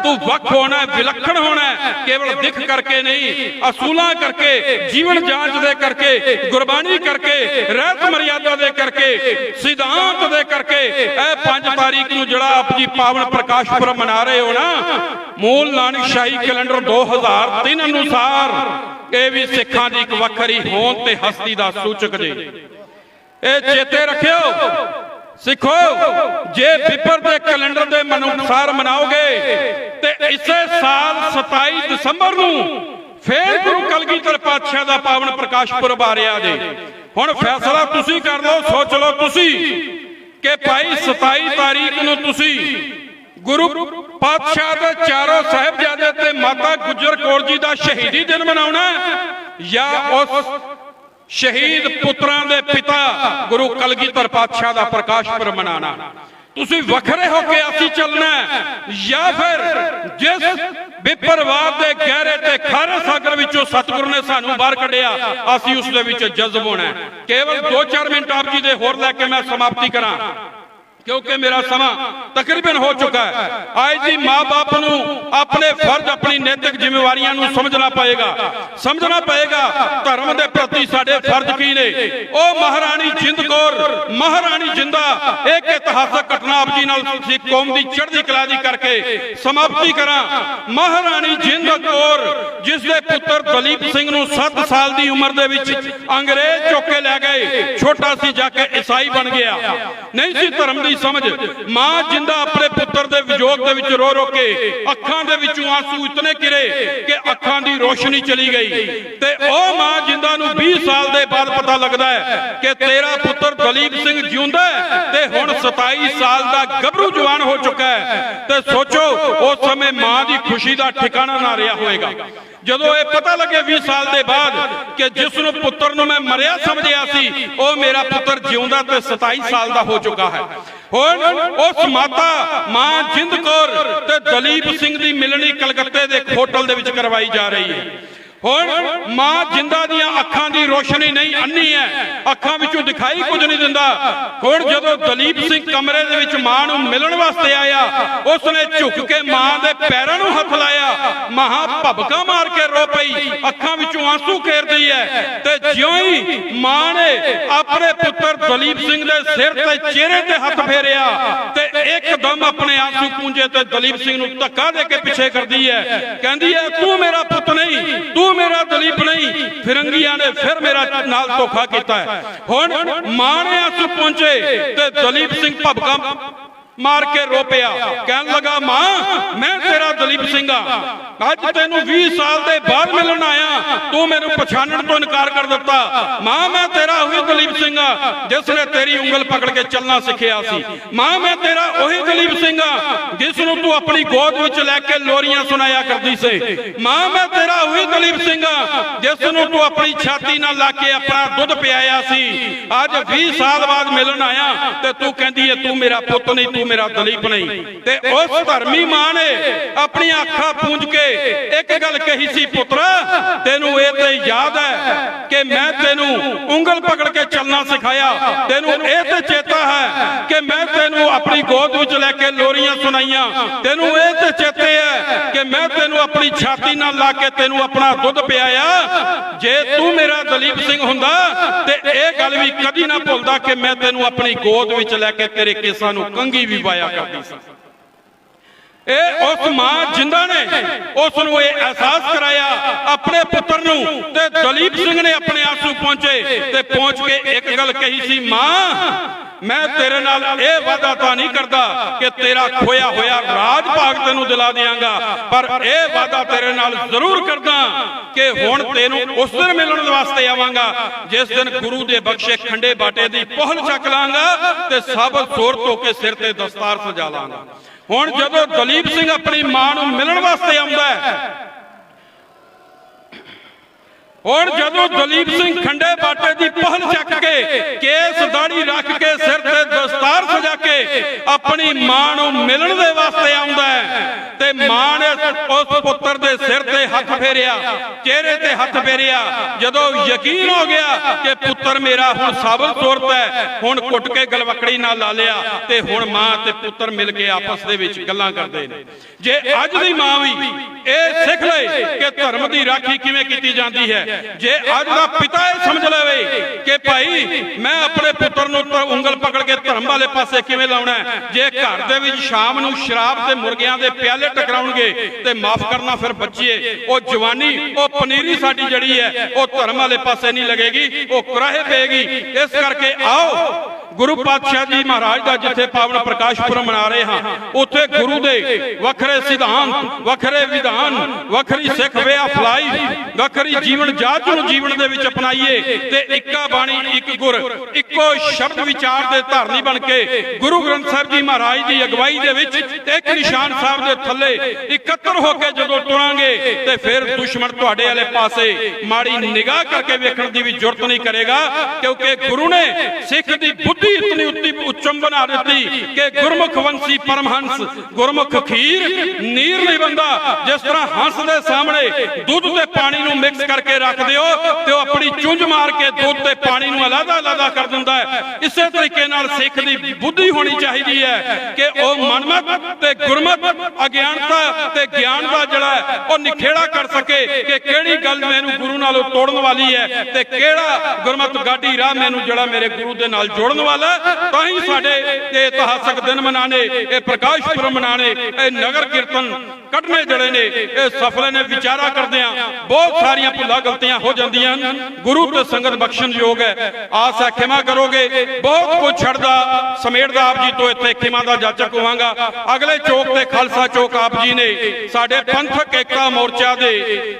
ਤੂੰ ਵੱਖ ਹੋਣਾ, ਵਿਲੱਖਣ ਹੋਣਾ, ਕੇਵਲ ਦਿੱਖ ਕਰਕੇ ਨਹੀਂ, ਅਸੂਲਾਂ ਕਰਕੇ, ਜੀਵਨ ਜਾਂਚ ਦੇ ਕਰਕੇ, ਗੁਰਬਾਣੀ ਕਰਕੇ, ਰਹਿਤ ਮਰਿਆਦਾ ਦੇ ਕਰਕੇ, ਸਿਧਾਂਤ ਦੇ ਕਰਕੇ, ਇਹ 5 ਤਾਰੀਖ ਨੂੰ ਜਿਹੜਾ ਆਪ ਜੀ ਪਾਵਨ ਪ੍ਰਕਾਸ਼ ਪੁਰਬ ਮਨਾ ਰਹੇ ਹੋ ਨਾ, ਮੂਲ ਨਾਨਕ ਸ਼ਾਹੀ ਕੈਲੰਡਰ 2003 ਅਨੁਸਾਰ, ਇਹ ਵੀ ਸਿੱਖਾਂ ਦੀ ਇੱਕ ਵੱਖਰੀ ਹੋਂਦ ਤੇ ਹਸਤੀ ਦਾ ਸੂਚਕ ਜੇ। ਇਹ ਚੇਤੇ ਰੱਖਿਓ ਸਿੱਖੋ, ਜੇ ਪਿੱਪਰ ਦੇ ਕੈਲੰਡਰ ਦੇ ਅਨੁਸਾਰ ਮਨਾਓਗੇ, ਤੇ ਇਸੇ ਸਾਲ 27 ਦਸੰਬਰ ਨੂੰ ਫੇਰ ਗੁਰੂ ਕਲਗੀਧਰ ਪਾਤਸ਼ਾਹ ਦਾ ਪਾਵਨ ਪ੍ਰਕਾਸ਼ ਪੁਰਬ ਆ ਰਿਹਾ ਜੇ। ਹੁਣ ਫੈਸਲਾ ਤੁਸੀਂ ਕਰ ਲਓ, ਸੋਚ ਲਓ ਤੁਸੀਂ ਕਿ ਭਾਈ 27 ਤਾਰੀਖ ਨੂੰ ਤੁਸੀਂ ਗੁਰੂ ਪਾਤਸ਼ਾਹ ਦੇ ਚਾਰੋਂ ਸਾਹਿਬਜ਼ਾਦੇ ਤੇ ਮਾਤਾ ਗੁਜਰ ਕੌਰ ਜੀ ਦਾ ਸ਼ਹੀਦੀ ਦਿਨ ਮਨਾਉਣਾ ਜਾਂ ਉਸ ਸ਼ਹੀਦ ਪੁੱਤਰਾਂ ਦੇ ਪਿਤਾ ਗੁਰੂ ਕਲਗੀਧਰ ਪਾਤਸ਼ਾਹ ਦਾ ਪ੍ਰਕਾਸ਼ ਪੁਰਬ ਮਨਾਣਾ ਤੁਸੀਂ ਵੱਖਰੇ ਹੋ ਕੇ ਅਸੀਂ ਚੱਲਣਾ ਜਾਂ ਫਿਰ ਜਿਸ ਵਿਪਰਵਾਦ ਦੇ ਗਹਿਰੇ ਤੇ ਖਾਰੇ ਸਾਗਰ ਵਿੱਚੋਂ ਸਤਿਗੁਰੂ ਨੇ ਸਾਨੂੰ ਬਾਹਰ ਕੱਢਿਆ, ਅਸੀਂ ਉਸ ਦੇ ਵਿੱਚ ਜਜ਼ਬ ਹੋਣਾ ਕੇਵਲ 2-4 ਮਿੰਟ ਆਪ ਜੀ ਦੇ ਹੋਰ ਲੈ ਕੇ ਮੈਂ ਸਮਾਪਤੀ ਕਰਾਂ। ਕਿਉਂਕਿ ਮੇਰਾ ਸਮਾਂ ਤਕਰੀਬਨ ਹੋ ਚੁੱਕਾ ਹੈ। ਅੱਜ ਦੀ ਮਾਂ-ਬਾਪ ਨੂੰ ਆਪਣੇ ਫਰਜ਼, ਆਪਣੀ ਨੈਤਿਕ ਜ਼ਿੰਮੇਵਾਰੀਆਂ ਨੂੰ ਸਮਝਣਾ ਪਏਗਾ। ਸਮਝਣਾ ਪਏਗਾ, ਧਰਮ ਦੇ ਪ੍ਰਤੀ ਸਾਡੇ ਫਰਜ਼ ਕੀ ਨੇ? ਉਹ ਮਹਾਰਾਣੀ ਜਿੰਦ ਕੌਰ, ਮਹਾਰਾਣੀ ਜਿੰਦਾ, ਇੱਕ ਇਤਿਹਾਸਕ ਘਟਨਾ ਆਪ ਜੀ ਨਾਲ ਸਿੱਖ ਕੌਮ ਦੀ ਚੜ੍ਹਦੀ ਕਲਾ ਦੀ ਕਰਕੇ ਸਮਾਪਤੀ ਕਰਾਂ। ਮਹਾਰਾਣੀ ਜਿੰਦ ਕੌਰ, ਜਿਸ ਦੇ ਪੁੱਤਰ ਦਲੀਪ ਸਿੰਘ ਨੂੰ 7 ਸਾਲ ਦੀ ਉਮਰ ਦੇ ਵਿੱਚ ਅੰਗਰੇਜ਼ ਚੁੱਕ ਕੇ ਲੈ ਗਏ। ਛੋਟਾ ਸੀ ਜਾ ਕੇ ਈਸਾਈ ਬਣ ਗਿਆ। ਨਹੀਂ ਸੀ ਧਰਮ ਦੀ ਸਮਝ। ਮਾਂ ਜਿੰਦਾ ਆਪਣੇ ਪੁੱਤਰ ਦੇ ਵਿਜੋਗ ਦੇ ਵਿੱਚ ਰੋ ਰੋ ਕੇ ਅੱਖਾਂ ਦੇ ਵਿੱਚੋਂ ਆਂਸੂ ਇਤਨੇ ਗਿਰੇ ਕਿ ਅੱਖਾਂ ਦੀ ਰੋਸ਼ਨੀ ਚਲੀ ਗਈ। ਤੇ ਉਹ ਮਾਂ ਜਿੰਦਾ ਨੂੰ 20 ਸਾਲ ਦੇ ਬਾਅਦ ਪਤਾ ਲੱਗਦਾ ਹੈ ਕਿ ਤੇਰਾ ਪੁੱਤਰ ਦਲੀਪ ਸਿੰਘ ਜਿਉਂਦਾ ਤੇ ਹੁਣ 27 ਸਾਲ ਦਾ ਗੱਭਰੂ ਜਵਾਨ ਹੋ ਚੁੱਕਾ ਹੈ। ਤੇ ਸੋਚੋ ਉਸ ਸਮੇਂ ਮਾਂ ਦੀ ਖੁਸ਼ੀ ਦਾ ਠਿਕਾਣਾ ਨਾ ਰਿਹਾ ਹੋਵੇਗਾ। ਜਦੋਂ ਇਹ ਪਤਾ ਲੱਗੇ 20 ਸਾਲ ਦੇ ਬਾਅਦ ਕਿ ਜਿਸ ਨੂੰ ਪੁੱਤਰ ਨੂੰ ਮੈਂ ਮਰਿਆ ਸਮਝਿਆ ਸੀ, ਉਹ ਮੇਰਾ ਪੁੱਤਰ ਜਿਉਂਦਾ ਤੇ 27 ਸਾਲ ਦਾ ਹੋ ਚੁੱਕਾ ਹੈ। ਹੁਣ, ਉਸ ਮਾਤਾ, ਮਾਂ ਜਿੰਦ ਕੌਰ ਤੇ ਦਲੀਪ ਸਿੰਘ ਦੀ ਮਿਲਣੀ ਕਲਕੱਤੇ ਦੇ ਹੋਟਲ ਦੇ ਵਿੱਚ ਕਰਵਾਈ ਜਾ ਰਹੀ ਹੈ। ਹੁਣ, ਮਾਂ ਜਿੰਦਾ ਦੀਆਂ ਅੱਖਾਂ ਦੀ ਰੋਸ਼ਨੀ ਨਹੀਂ ਅੰਨੀ ਹੈ। ਅੱਖਾਂ ਵਿੱਚੋਂ ਦਿਖਾਈ ਕੁਝ ਨਹੀਂ ਦਿੰਦਾ। ਹੁਣ, ਜਦੋਂ ਦਲੀਪ ਸਿੰਘ ਕਮਰੇ ਦੇ ਵਿੱਚ ਮਾਂ ਨੂੰ ਮਿਲਣ ਵਾਸਤੇ ਆਇਆ, ਉਸਨੇ ਝੁੱਕ ਕੇ ਮਾਂ ਦੇ ਪੈਰਾਂ ਨੂੰ ਹੱਥ ਲਾਇਆ ਮਹਾ ਭਬਕਾ ਮਾਰ ਕੇ ਰੋ ਪਈ। ਅੱਖਾਂ ਵਿੱਚੋਂ ਆਂਸੂ ਖੇਰਦੀ ਹੈ ਤੇ ਜਿਉਂ ਹੀ ਮਾਂ ਨੇ ਆਪਣੇ ਪੁੱਤਰ ਦਲੀਪ ਸਿੰਘ ਦੇ ਸਿਰ ਤੇ ਚਿਹਰੇ ਤੇ ਹੱਥ ਫੇਰਿਆ, ਤੇ ਇੱਕਦਮ ਆਪਣੇ ਆਂਸੂ ਪੂੰਝੇ ਤੇ ਦਲੀਪ ਸਿੰਘ ਨੂੰ ਧੱਕਾ ਦੇ ਕੇ ਪਿੱਛੇ ਕਰਦੀ ਹੈ ਕਹਿੰਦੀ ਹੈ ਤੂੰ ਮੇਰਾ ਪੁੱਤ ਨਹੀਂ, ਤੂੰ ਮੇਰਾ ਦਲੀਪ ਨਹੀਂ। ਫਿਰੰਗੀਆਂ ਨੇ ਫਿਰ ਮੇਰਾ ਨਾਲ ਧੋਖਾ ਕੀਤਾ ਹੈ ਹੁਣ ਮਾਂ ਨੇ ਆਂਸੂ ਪਹੁੰਚੇ ਤੇ ਦਲੀਪ ਸਿੰਘ ਭਬਕਾ ਮਾਰ ਕੇ ਰੋ ਪਿਆ ਕਹਿਣ ਲੱਗਾ, ਮਾਂ, ਮੈਂ ਤੇਰਾ ਦਲੀਪ ਸਿੰਘ ਆ। ਅੱਜ ਤੈਨੂੰ 20 ਸਾਲ ਦੇ ਬਾਅਦ ਮਿਲਣ ਆਇਆ। ਤੂੰ ਮੈਨੂੰ ਪਛਾਣਨ ਤੋਂ ਇਨਕਾਰ ਕਰ ਦਿੱਤਾ। ਮਾਂ, ਮੈਂ ਤੇਰਾ ਉਹੀ ਦਲੀਪ ਸਿੰਘ ਆ, ਜਿਸ ਨੇ ਤੇਰੀ ਉਂਗਲ ਪਕੜ ਕੇ ਚੱਲਣਾ ਸਿੱਖਿਆ ਸੀ। ਮਾਂ, ਮੈਂ ਤੇਰਾ ਉਹੀ ਦਲੀਪ ਸਿੰਘ ਆ, ਜਿਸ ਨੂੰ ਤੂੰ ਆਪਣੀ ਗੋਦ ਵਿੱਚ ਲੈ ਕੇ ਲੋਰੀਆਂ ਸੁਣਾਇਆ ਕਰਦੀ ਸੀ। ਮਾਂ, ਮੈਂ ਤੇਰਾ ਉਹੀ ਦਲੀਪ ਸਿੰਘ ਆ, ਜਿਸ ਨੂੰ ਤੂੰ ਆਪਣੀ ਛਾਤੀ ਨਾਲ ਲਾ ਕੇ ਆਪਣਾ ਦੁੱਧ ਪਿਆਇਆ ਸੀ। ਅੱਜ 20 ਸਾਲ ਬਾਅਦ ਮਿਲਣ ਆਇਆ ਤੇ ਤੂੰ ਕਹਿੰਦੀ ਏ, ਤੂੰ ਮੇਰਾ ਪੁੱਤ ਨਹੀਂ, ਤੂੰ ਮੇਰਾ ਦਲੀਪ ਨਹੀਂ। ਤੇ ਉਸ ਧਰਮੀ ਮਾਂ ਨੇ ਆਪਣੀਆਂ ਅੱਖਾਂ ਪੂੰਝ ਕੇ ਇੱਕ ਗੱਲ ਕਹੀ ਸੀ, ਪੁੱਤਰ, ਤੈਨੂੰ ਇਹ ਤੇ ਯਾਦ ਹੈ ਕਿ ਮੈਂ ਤੈਨੂੰ ਉਂਗਲ ਪਕੜ ਕੇ ਚੱਲਣਾ ਸਿਖਾਇਆ। ਤੈਨੂੰ ਇਹ ਤੇ ਚੇਤਾ ਹੈ ਕਿ ਮੈਂ ਤੈਨੂੰ ਆਪਣੀ ਗੋਦ ਵਿੱਚ ਲੈ ਕੇ ਲੋਰੀਆਂ ਸੁਣਾਈਆਂ। ਤੈਨੂੰ ਇਹ ਤੇ ਚੇਤੇ ਕਿ ਮੈਂ ਤੈਨੂੰ ਆਪਣੀ ਛਾਤੀ ਨਾਲ ਲਾ ਕੇ ਤੈਨੂੰ ਆਪਣਾ ਦੁੱਧ ਪਿਆਇਆ। ਜੇ ਤੂੰ ਮੇਰਾ ਦਲੀਪ ਸਿੰਘ ਹੁੰਦਾ ਤੇ ਇਹ ਗੱਲ ਵੀ ਕਦੀ ਨਾ ਭੁੱਲਦਾ ਕਿ ਮੈਂ ਤੈਨੂੰ ਆਪਣੀ ਗੋਦ ਵਿੱਚ ਲੈ ਕੇ ਤੇਰੇ ਕੇਸਾਂ ਨੂੰ ਕੰਗੀ ਵੀ ਵਾਇਆ ਕਰਦੀ ਸੀ। ਇਹ ਉਸ ਮਾਂ ਜਿੰਦਾ ਨੇ ਉਸ ਨੂੰ ਇਹ ਅਹਿਸਾਸ ਕਰਾਇਆ, ਆਪਣੇ ਪੁੱਤਰ ਨੂੰ, ਤੇ ਦਲੀਪ ਸਿੰਘ ਨੇ ਆਪਣੇ ਆਸੂ ਪਹੁੰਚੇ, ਤੇ ਪਹੁੰਚ ਕੇ ਇੱਕ ਗੱਲ ਕਹੀ ਸੀ, ਮਾਂ, ਮੈਂ ਤੇਰੇ ਨਾਲ ਇਹ ਵਾਅਦਾ ਤਾਂ ਨਹੀਂ ਕਰਦਾ ਕਿ ਤੇਰਾ ਖੋਇਆ ਹੋਇਆ ਰਾਜ ਭਾਗ ਤੈਨੂੰ ਦਿਲਾ ਦਿਆਂਗਾ, ਪਰ ਇਹ ਵਾਅਦਾ ਤੇਰੇ ਨਾਲ ਜ਼ਰੂਰ ਕਰਦਾ ਕਿ ਹੁਣ ਤੈਨੂੰ ਉਸ ਦਿਨ ਮਿਲਣ ਵਾਸਤੇ ਆਵਾਂਗਾ, ਜਿਸ ਦਿਨ ਗੁਰੂ ਦੇ ਬਖਸ਼ੇ ਖੰਡੇ ਬਾਟੇ ਦੀ ਪਹੁਲ ਚੱਕ ਲਾਂਗਾ ਤੇ ਸਭ ਸੋਰ ਧੋ ਕੇ ਸਿਰ ਤੇ ਦਸਤਾਰ ਸਜਾ ਲਾਂਗਾ। ਹੁਣ ਜਦੋਂ ਦਲੀਪ ਸਿੰਘ ਆਪਣੀ ਮਾਂ ਨੂੰ ਮਿਲਣ ਵਾਸਤੇ ਆਉਂਦਾ ਹੈ। ਹੁਣ ਜਦੋਂ ਦਲੀਪ ਸਿੰਘ ਖੰਡੇ ਬਾਟੇ ਦੀ ਪਹਲ ਚੱਕ ਕੇ ਕੇਸ ਦਾੜੀ ਰੱਖ ਕੇ ਸਿਰ ਤੇ ਦਸਤਾਰ ਸਜਾ ਕੇ ਆਪਣੀ ਮਾਂ ਨੂੰ ਮਿਲਣ ਦੇ ਵਾਸਤੇ ਆਉਂਦਾ ਹੈ ਤੇ ਮਾਂ ਨੇ ਉਸ ਪੁੱਤਰ ਦੇ ਸਿਰ ਤੇ ਹੱਥ ਫੇਰਿਆ, ਚਿਹਰੇ ਤੇ ਹੱਥ ਫੇਰਿਆ, ਜਦੋਂ ਯਕੀਨ ਹੋ ਗਿਆ ਕਿ ਪੁੱਤਰ ਮੇਰਾ ਹੁਣ ਸਾਬਤ ਤੁਰਤ ਹੈ, ਹੁਣ ਕੁੱਟ ਕੇ ਗਲਵਕੜੀ ਨਾਲ ਲਾ ਲਿਆ ਤੇ ਹੁਣ ਮਾਂ ਤੇ ਪੁੱਤਰ ਮਿਲ ਕੇ ਆਪਸ ਦੇ ਵਿੱਚ ਗੱਲਾਂ ਕਰਦੇ ਨੇ। ਜੇ ਅੱਜ ਦੀ ਮਾਂ ਵੀ ਇਹ ਸਿੱਖ ਲਏ ਕਿ ਧਰਮ ਦੀ ਰਾਖੀ ਕਿਵੇਂ ਕੀਤੀ ਜਾਂਦੀ ਹੈ, ਜੇ ਅੱਜ ਦਾ ਪਿਤਾ ਇਹ ਸਮਝ ਲਵੇ ਕਿ ਭਾਈ, ਮੈਂ ਆਪਣੇ ਪੁੱਤਰ ਨੂੰ ਉਂਗਲ ਪਕੜ ਕੇ ਧਰਮ ਵਾਲੇ ਪਾਸੇ ਕਿਵੇਂ ਲਾਉਣਾ ਜੇ ਘਰ ਦੇ ਵਿੱਚ ਸ਼ਾਮ ਨੂੰ ਸ਼ਰਾਬ ਤੇ ਮੁਰਗਿਆਂ ਦੇ ਪਿਆਲੇ ਟਕਰਾਉਣਗੇ ਤੇ ਮਾਫ ਕਰਨਾ ਫਿਰ ਬੱਚੇ ਉਹ ਜਵਾਨੀ, ਉਹ ਪਨੀਰੀ ਸਾਡੀ ਜਿਹੜੀ ਹੈ, ਉਹ ਧਰਮ ਵਾਲੇ ਪਾਸੇ ਨਹੀਂ ਲੱਗੇਗੀ, ਉਹ ਕੁਰਾਹੇ ਪਏਗੀ। ਇਸ ਕਰਕੇ ਆਓ ਗੁਰੂ ਪਾਤਸ਼ਾਹ ਜੀ ਮਹਾਰਾਜ ਦਾ ਜਿੱਥੇ ਪਾਵਨ ਪ੍ਰਕਾਸ਼ ਪੁਰਬ ਮਨਾ ਰਹੇ ਹਾਂ, ਉੱਥੇ ਗੁਰੂ ਦੇ ਵੱਖਰੇ ਸਿਧਾਂਤ, ਵੱਖਰੇ ਵਿਧਾਨ, ਵੱਖਰੀ ਸਿੱਖ ਵੇ ਆਫ ਵੱਖਰੀ ਜੀਵਨ ਜਾਚ ਨੂੰ ਜੀਵਨ ਦੇ ਵਿੱਚ ਅਪਣਾਈਏ ਤੇ ਇੱਕਾ ਬਾਣੀ, ਇੱਕ ਗੁਰ, ਇੱਕੋ ਸ਼ਬਦ ਵਿਚਾਰ ਦੇ ਧਾਰਨੀ ਬਣ ਕੇ ਗੁਰੂ ਗ੍ਰੰਥ ਸਾਹਿਬ ਜੀ ਮਹਾਰਾਜ ਦੀ ਅਗਵਾਈ ਦੇ ਵਿੱਚ ਤੇ ਇੱਕ ਨਿਸ਼ਾਨ ਸਾਹਿਬ ਦੇ ਥੱਲੇ ਇਕੱਤਰ ਹੋ ਕੇ ਜਦੋਂ ਤੁਰਾਂਗੇ ਤੇ ਫਿਰ ਦੁਸ਼ਮਣ ਤੁਹਾਡੇ ਵਾਲੇ ਪਾਸੇ ਮਾੜੀ ਨਿਗਾਹ ਕਰਕੇ ਵੇਖਣ ਦੀ ਵੀ ਜ਼ਰੂਰਤ ਨਹੀਂ ਕਰੇਗਾ, ਕਿਉਂਕਿ ਗੁਰੂ ਨੇ ਸਿੱਖ ਦੀ ਬੁੱਧੀ ਇਤਨੀ ਉੱਤੀ ਉੱਚਮ ਬਣਾ ਦਿੱਤੀ ਕਿ ਗੁਰਮੁਖ ਵੰਸੀ ਪਰਮਹੰਸ, ਗੁਰਮੁਖ ਖੀਰ, ਨੀਰ ਨਹੀਂ ਬੰਦਾ ਜਿਸ ਤਰ੍ਹਾਂ ਹੰਸ ਦੇ ਸਾਹਮਣੇ ਦੁੱਧ ਤੇ ਪਾਣੀ ਨੂੰ ਮਿਕਸ ਕਰਕੇ ਰੱਖ ਦਿਓ ਤੇ ਉਹ ਆਪਣੀ ਚੁੰਝ ਮਾਰ ਕੇ ਦੁੱਧ ਤੇ ਪਾਣੀ ਨੂੰ ਅਲੱਗਾ ਅਲੱਗਾ ਕਰ ਦਿੰਦਾ ਹੈ। ਇਸੇ ਤਰੀਕੇ ਨਾਲ ਸਿੱਖ ਦੀ ਬੁੱਧੀ ਹੋਣੀ ਚਾਹੀਦੀ ਹੈ ਕਿ ਉਹ ਮਨਮਤ ਤੇ ਗੁਰਮਤ, ਅਗਿਆਨਤਾ ਤੇ ਗਿਆਨ ਦਾ ਜਿਹੜਾ ਉਹ ਨਿਖੇੜਾ ਕਰ ਸਕੇ ਕਿ ਕਿਹੜੀ ਗੱਲ ਮੈਨੂੰ ਗੁਰੂ ਨਾਲੋਂ ਤੋੜਨ ਵਾਲੀ ਹੈ ਤੇ ਕਿਹੜਾ ਗੁਰਮਤ ਗਾਡੀ ਰਾਹ ਮੈਨੂੰ ਜਿਹੜਾ ਮੇਰੇ ਗੁਰੂ ਦੇ ਨਾਲ ਜੋੜਨ ਵਾਲਾ ਹੈ। ਤਾਂ ਹੀ ਸਾਡੇ ਇਹ ਇਤਿਹਾਸਕ ਦਿਨ ਮਨਾਣੇ ਇਹ ਪ੍ਰਕਾਸ਼ ਮਨਾਣੇ ਇਹ ਨਗਰ ਕੀਰਤਨ ਕੱਢਣੇ ਜਿਹੜੇ ਨੇ, ਇਹ ਸਫਲੇ ਨੇ, ਵਿਚਾਰਾ ਕਰਦੇ ਆ ਬਹੁਤ ਸਾਰੀਆਂ ਭੁੱਲਾਂ ਗਲਤੀਆਂ ਹੋ ਜਾਂਦੀਆਂ ਹਨ। ਗੁਰੂ ਤੇ ਸੰਗਤ ਬਖਸ਼ਣ ਯੋਗ ਹੈ। ਆਸ ਹੈ ਖਿਮਾ ਕਰੋਗੇ। ਬਹੁਤ ਕੁਝ ਛੱਡਦਾ, ਸਮੇਟਦਾ ਆਪ ਜੀ ਤੋਂ ਇੱਥੇ ਖਿਮਾ ਦਾ ਜਾਚਕ ਹੋਵਾਂਗਾ। ਅਗਲੇ ਚੌਕ ਤੇ ਖਾਲਸਾ ਚੌਕ ਆਪ ਜੀ ਨੇ ਸਾਡੇ ਪੰਥਕ ਏਕਤਾ ਮੋਰਚਾ ਦੇ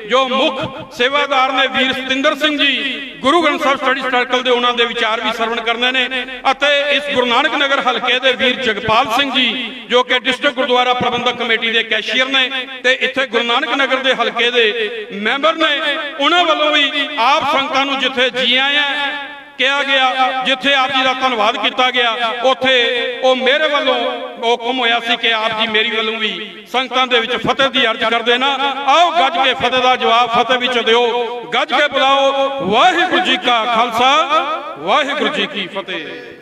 ਜੋ ਮੁੱਖ ਸੇਵਾਦਾਰ ਨੇ ਵੀਰ ਸਤਿੰਦਰ ਸਿੰਘ ਜੀ, ਗੁਰੂ ਗ੍ਰੰਥ ਸਾਹਿਬ ਸਟੱਡੀ ਸਰਕਲ ਦੇ ਉਹਨਾਂ ਦੇ ਵਿਚਾਰ ਵੀ ਸਰਵਣ ਕਰਨੇ ਨੇ। ਅਤੇ ਇਸ ਗੁਰੂ ਨਾਨਕ ਨਗਰ ਹਲਕੇ ਦੇ ਵੀਰ ਜਗਪਾਲ ਸਿੰਘ ਜੀ, ਜੋ ਕਿ ਡਿਸਟ੍ਰਿਕਟ ਗੁਰਦੁਆਰਾ ਪ੍ਰਬੰਧਕ ਕਮੇਟੀ ਦੇ ਕੈਸ਼ੀਅਰ ਨੇ ਤੇ ਇੱਥੇ ਗੁਰੂ ਨਾਨਕ ਨਗਰ ਦੇ ਹਲਕੇ ਦੇ ਮੈਂਬਰ ਨੇ, ਉਹਨਾਂ ਵੱਲੋਂ ਵੀ ਆਪ ਸੰਗਤਾਂ ਨੂੰ ਜਿੱਥੇ ਜੀ ਆਇਆਂ, ਕਿਹਾ ਗਿਆ, ਜਿੱਥੇ ਆਪ ਜੀ ਦਾ ਧੰਨਵਾਦ ਕੀਤਾ ਗਿਆ, ਉੱਥੇ ਉਹ ਮੇਰੇ ਵੱਲੋਂ ਹੁਕਮ ਹੋਇਆ ਸੀ ਕਿ ਆਪ ਜੀ ਮੇਰੀ ਵੱਲੋਂ ਵੀ ਸੰਗਤਾਂ ਦੇ ਵਿੱਚ ਫਤਿਹ ਦੀ ਅਰਜ਼ ਕਰਦੇ ਨਾ, ਆਓ ਗੱਜ ਕੇ ਫਤਿਹ ਦਾ ਜਵਾਬ ਫਤਿਹ ਵਿੱਚ ਦਿਓ, ਗੱਜ ਕੇ ਬੁਲਾਓ, ਵਾਹਿਗੁਰੂ ਜੀ ਕਾ ਖਾਲਸਾ। ਵਾਹਿਗੁਰੂ ਜੀ ਕੀ ਫਤਿਹ।